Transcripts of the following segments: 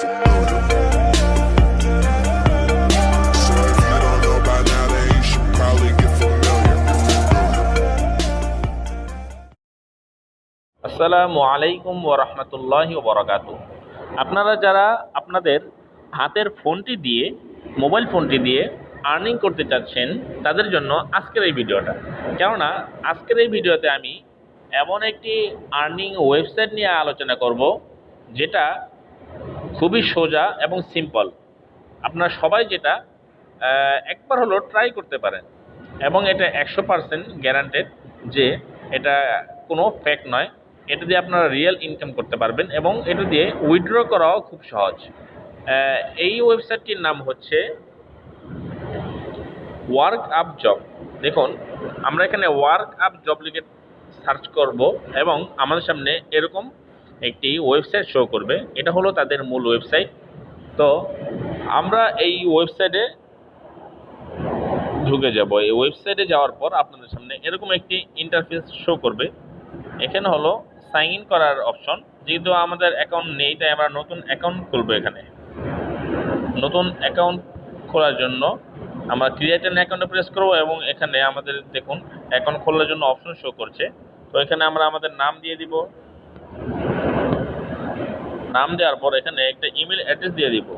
আসসালামু আলাইকুম ওরহমতুল্লাহি বরকাত আপনারা যারা আপনাদের হাতের ফোনটি দিয়ে, মোবাইল ফোনটি দিয়ে আর্নিং করতে চাচ্ছেন, তাদের জন্য আজকের এই ভিডিওটা। কেননা, আজকের এই ভিডিওতে আমি এমন একটি আর্নিং ওয়েবসাইট নিয়ে আলোচনা করব, যেটা খুবই সোজা এবং সিম্পল। আপনারা সবাই যেটা একবার হলো ট্রাই করতে পারেন। এবং এটা একশো পারসেন্ট গ্যারান্টেড যে এটা কোনো ফেক নয়। এটা দিয়ে আপনারা রিয়েল ইনকাম করতে পারবেন এবং এটা দিয়ে উইথড্র করাও খুব সহজ। এই ওয়েবসাইটটির নাম হচ্ছে ওয়ার্ক আপ জব দেখুন, আমরা এখানে ওয়ার্ক আপ জব লিখে সার্চ করব এবং আমাদের সামনে এরকম একটি ওয়েবসাইট শো করবে। এটা হলো তাদের মূল ওয়েবসাইট তো আমরা এই ওয়েবসাইটে ঢুকে যাব। এই ওয়েবসাইটে যাওয়ার পর আপনাদের সামনে এরকম একটি ইন্টারফেস শো করবে। এখানে হলো সাইন ইন করার অপশন যেহেতু আমাদের অ্যাকাউন্ট নেই, তাই আমরা নতুন অ্যাকাউন্ট খুলবো এখানে। নতুন অ্যাকাউন্ট খোলার জন্য আমরা ক্রিয়েট অ্যান অ্যাকাউন্টে প্রেস করব এবং এখানে আমাদের দেখুন অ্যাকাউন্ট খোলার জন্য অপশন শো করছে। তো এখানে আমরা আমাদের নাম দিয়ে দিব। নাম দেওয়ার পর এখানে একটা ইমেল অ্যাড্রেস দিয়ে দিব।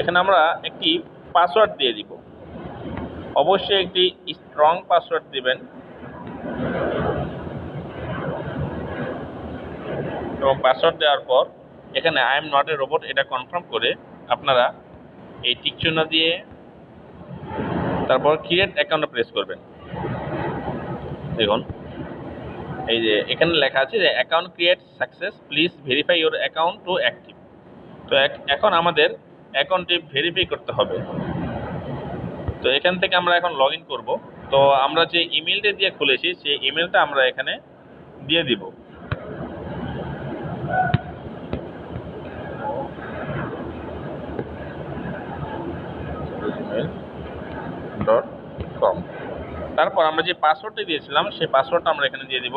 এখানে আমরা একটি পাসওয়ার্ড দিয়ে দিব। অবশ্যই একটি স্ট্রং পাসওয়ার্ড দিবেন। এবং পাসওয়ার্ড দেওয়ার পর এখানে I am not a robot এটা কনফার্ম করে আপনারা এই টিক চিহ্ন দিয়ে তারপর ক্রিয়েট অ্যাকাউন্টে প্রেস করবেন। দেখুন, এই যে এখানে লেখা আছে যে account create success please verify your account to active তো এখন আমাদের অ্যাকাউন্টটি ভেরিফাই করতে হবে। তো এখান থেকে আমরা এখন লগ ইন করব। তো আমরা যে ইমেলটা দিয়ে খুলেছি, সেই ইমেলটা আমরা এখানে দিয়ে দিব। ডট কম তারপর আমরা যে পাসওয়ার্ডটা দিয়েছিলাম, সেই পাসওয়ার্ডটা আমরা এখানে দিয়ে দিব।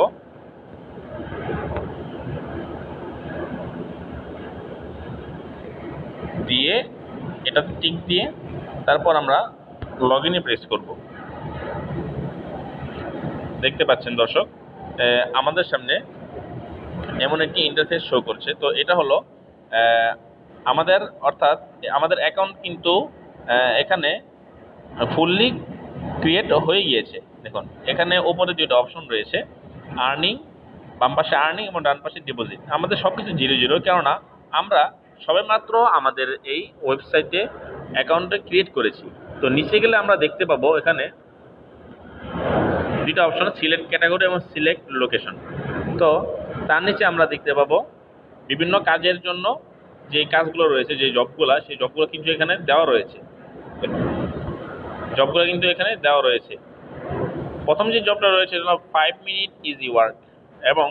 দিয়ে এটাতে টিক দিয়ে তারপর আমরা লগ ইনে প্রেস করব। দেখতে পাচ্ছেন দর্শক আমাদের সামনে এমন একটি ইন্টারফেস শো করছে। তো এটা হলো আমাদের, অর্থাৎ আমাদের অ্যাকাউন্ট কিন্তু এখানে ফুললি ক্রিয়েট হয়ে গিয়েছে। দেখুন, এখানে ওপরে দুটো অপশন রয়েছে আর্নিং বাম পাশে আর্নিং এবং ডান পাশে ডিপোজিট আমাদের সব কিছু জিরো জিরো কেননা আমরা সবেমাত্র আমাদের এই ওয়েবসাইটে অ্যাকাউন্টটা ক্রিয়েট করেছি। তো নিচে গেলে আমরা দেখতে পাবো এখানে দুটো অপশন সিলেক্ট ক্যাটাগরি এবং সিলেক্ট লোকেশন তো তার নিচে আমরা দেখতে পাবো বিভিন্ন কাজের জন্য যে কাজগুলো রয়েছে, যে জবগুলো সেই জবগুলো কিন্তু এখানে দেওয়া রয়েছে। জবগুলো কিন্তু এখানে দেওয়া রয়েছে। প্রথম যে জবটা রয়েছে সেটা ফাইভ মিনিট ইজি ওয়ার্ক এবং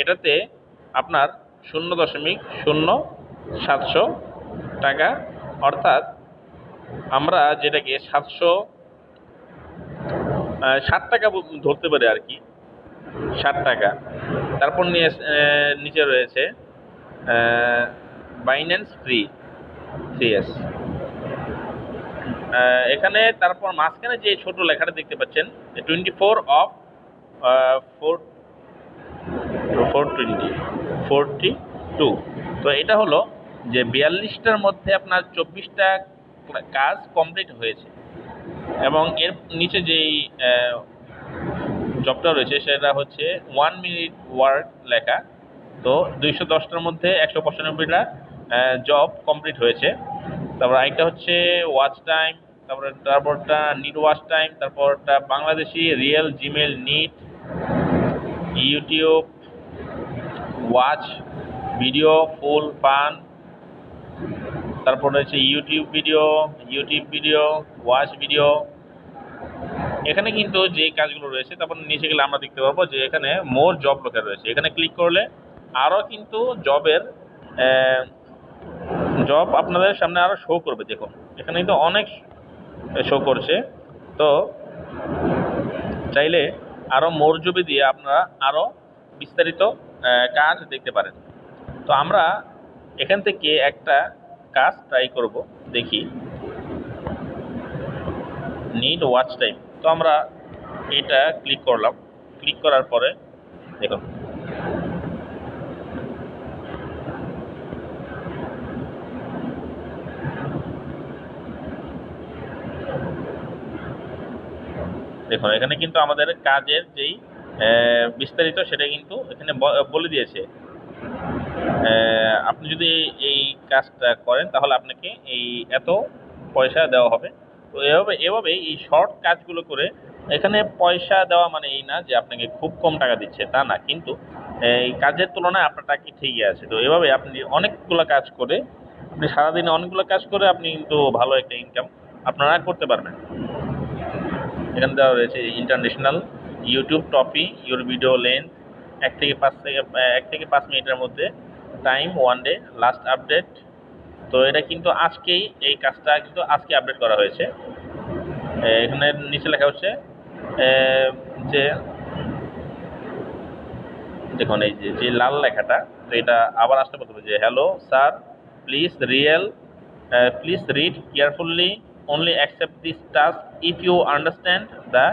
এটাতে আপনার শূন্য দশমিক শূন্য সাতশো টাকা, অর্থাৎ আমরা যেটাকে সাতশো ষাট টাকা ধরতে পারি আর কি, ষাট টাকা। তারপর নিয়ে নিচে রয়েছে বাইন্যান্স ফ্রি থ্রি এস এখানে তারপর মাঝখানে যে ছোট লেখাটা দেখতে পাচ্ছেন twenty four of four four twenty two তো এটা হলো যে বিয়াল্লিশটার মধ্যে আপনার চব্বিশটা কাজ কমপ্লিট হয়েছে। এবং এর নিচে যেই জবটা রয়েছে, সেটা হচ্ছে ওয়ান মিনিট ওয়ার্ক লেখা। তো দুইশো দশটার মধ্যে একশো পঁচানব্বইটা জব কমপ্লিট হয়েছে। তারপর আরেকটা হচ্ছে ওয়াচ টাইম তারপরে তারপরটা নিট ওয়াচ টাইম তারপরটা Bangladeshi real Gmail NEET YouTube watch video full পান তারপর রয়েছে YouTube video YouTube video watch video এখানে কিন্তু যে কাজগুলো রয়েছে, তারপর নিচে গেলে আমরা দেখতে পাবো যে এখানে মোর জব লোকের রয়েছে। এখানে ক্লিক করলে আরও কিন্তু জবের জব আপনাদের সামনে আরও শো করবে, দেখুন। এখানে কিন্তু অনেক শো করছে। তো চাইলে আরও মরজবি দিয়ে আপনারা আরও বিস্তারিত কাজ দেখতে পারেন। তো আমরা এখান থেকে একটা কাজ ট্রাই করব, দেখি। নিড ওয়াচ টাইম তো আমরা এটা ক্লিক করলাম। ক্লিক করার পরে, দেখুন। দেখুন, এখানে কিন্তু আমাদের কাজের যেই বিস্তারিত সেটা কিন্তু এখানে বলে দিয়েছে। আপনি যদি এই কাজটা করেন, তাহলে আপনাকে এই এত পয়সা দেওয়া হবে। তো এভাবে এভাবে এই শর্ট কাজগুলো করে এখানে পয়সা দেওয়া মানে এই না যে আপনাকে খুব কম টাকা দিচ্ছে, তা না। কিন্তু এই কাজের তুলনায় আপনার টাকা ঠিকই আছে? তো এভাবে আপনি অনেকগুলো কাজ করে, আপনি সারাদিনে অনেকগুলো কাজ করে আপনি কিন্তু ভালো একটা ইনকাম আপনারা করতে পারবেন। এখানে দেওয়া রয়েছে ইন্টারন্যাশনাল ইউটিউব টপি ইউর ভিডিও লেন্থ, এক থেকে পাঁচ থেকে, এক থেকে পাঁচ মিনিটের মধ্যে, time, one day, last update. তো এটা কিন্তু আজকেই, এই কাজটা কিন্তু আজকে আপডেট করা হয়েছে। এখানে নিচে লেখা হচ্ছে যে, দেখুন এই যে যে লাল লেখাটা, তো এটা আবার আসতে বলতে হবে যে hello sir please real please read carefully only accept this task if you understand the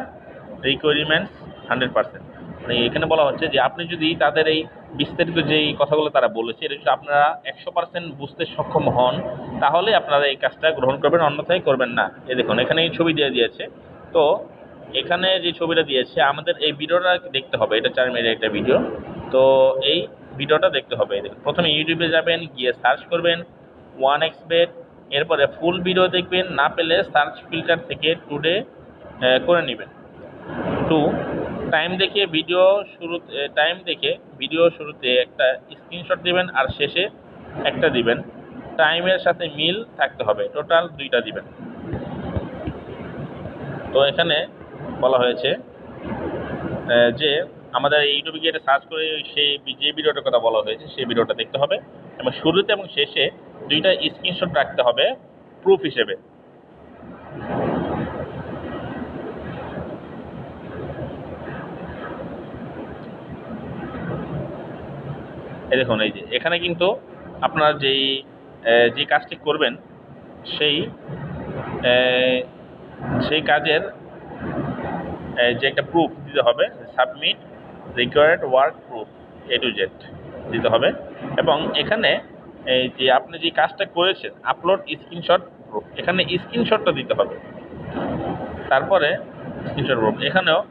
requirements hundred percent মানে এখানে বলা হচ্ছে যে আপনি যদি তাদের এই বিস্তারিত যেই কথাগুলো তারা বলেছে, এটা যদি আপনারা একশো পার্সেন্ট বুঝতে সক্ষম হন, তাহলে আপনারা এই কাজটা গ্রহণ করবেন, অন্যথায় করবেন না। এই দেখুন, এখানে এই ছবি দিয়ে দিয়েছে। তো এখানে যে ছবিটা দিয়েছে, আমাদের এই ভিডিওটা দেখতে হবে। এটা চার মিনিটের একটা ভিডিও। তো এই ভিডিওটা দেখতে হবে। প্রথমে ইউটিউবে যাবেন, গিয়ে সার্চ করবেন, ওয়ান এক্স বেড এরপরে ফুল ভিডিও দেখবেন, না পেলে সার্চ ফিল্টার থেকে টুডে করে নেবেন। টু, টাইম দেখে ভিডিও শুরু টাইম দেখে ভিডিও শুরুতে একটা স্ক্রিনশট দিবেন আর শেষে একটা দিবেন। টাইমের সাথে মিল থাকতে হবে, টোটাল দুইটা দিবেন। তো এখানে বলা হয়েছে যে আমাদের ইউটিউবে গিয়ে সার্চ করে সেই যে ভিডিওটার কথা বলা হয়েছে, সেই ভিডিওটা দেখতে হবে। এবং শুরুতে এবং শেষে দুইটা স্ক্রিনশট রাখতে হবে প্রুফ হিসেবে। এই দেখুন, এই যে, এখানে কিন্তু আপনার যেই যে কাজটি করবেন, সেই সেই কাজের যে একটা প্রুফ দিতে হবে submit required work proof A to Z দিতে হবে। এবং এখানে এই যে আপনি যে কাজটা করেছেন আপলোড স্ক্রিনশট প্রুফ এখানে স্ক্রিনশটটা দিতে হবে। তারপরে স্ক্রিনশট প্রুফ এখানেও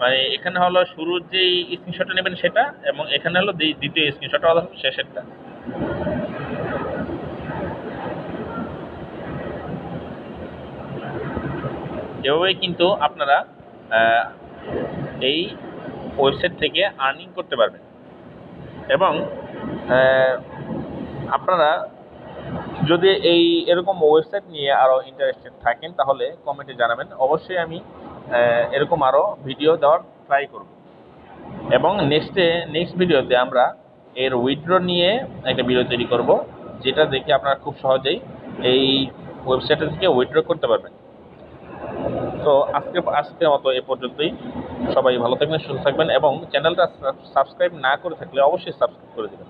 মানে এখানে হলো শুরুর যেই স্ক্রিনশটটা নেবেন সেটা, এবং এখানে হলো দ্বি- দ্বিতীয় স্ক্রিনশটটা অর্থাৎ শেষেরটা। এভাবেই কিন্তু আপনারা এই ওয়েবসাইট থেকে আর্নিং করতে পারবেন। এবং আপনারা যদি এই এরকম ওয়েবসাইট নিয়ে আরও ইন্টারেস্টেড থাকেন, তাহলে কমেন্টে জানাবেন। অবশ্যই আমি এরকম আরও ভিডিও দেওয়ার ট্রাই করব। এবং নেক্সটে নেক্সট ভিডিওতে আমরা এর উইথড্র নিয়ে একটা ভিডিও তৈরি করব, যেটা দেখে আপনারা খুব সহজেই এই ওয়েবসাইটটা থেকে উইথড্র করতে পারবেন। তো আজকে, আজকের মতো এ পর্যন্তই। সবাই ভালো থাকবেন, সুস্থ থাকবেন এবং চ্যানেলটা সাবস্ক্রাইব না করে থাকলে অবশ্যই সাবস্ক্রাইব করে দেবেন।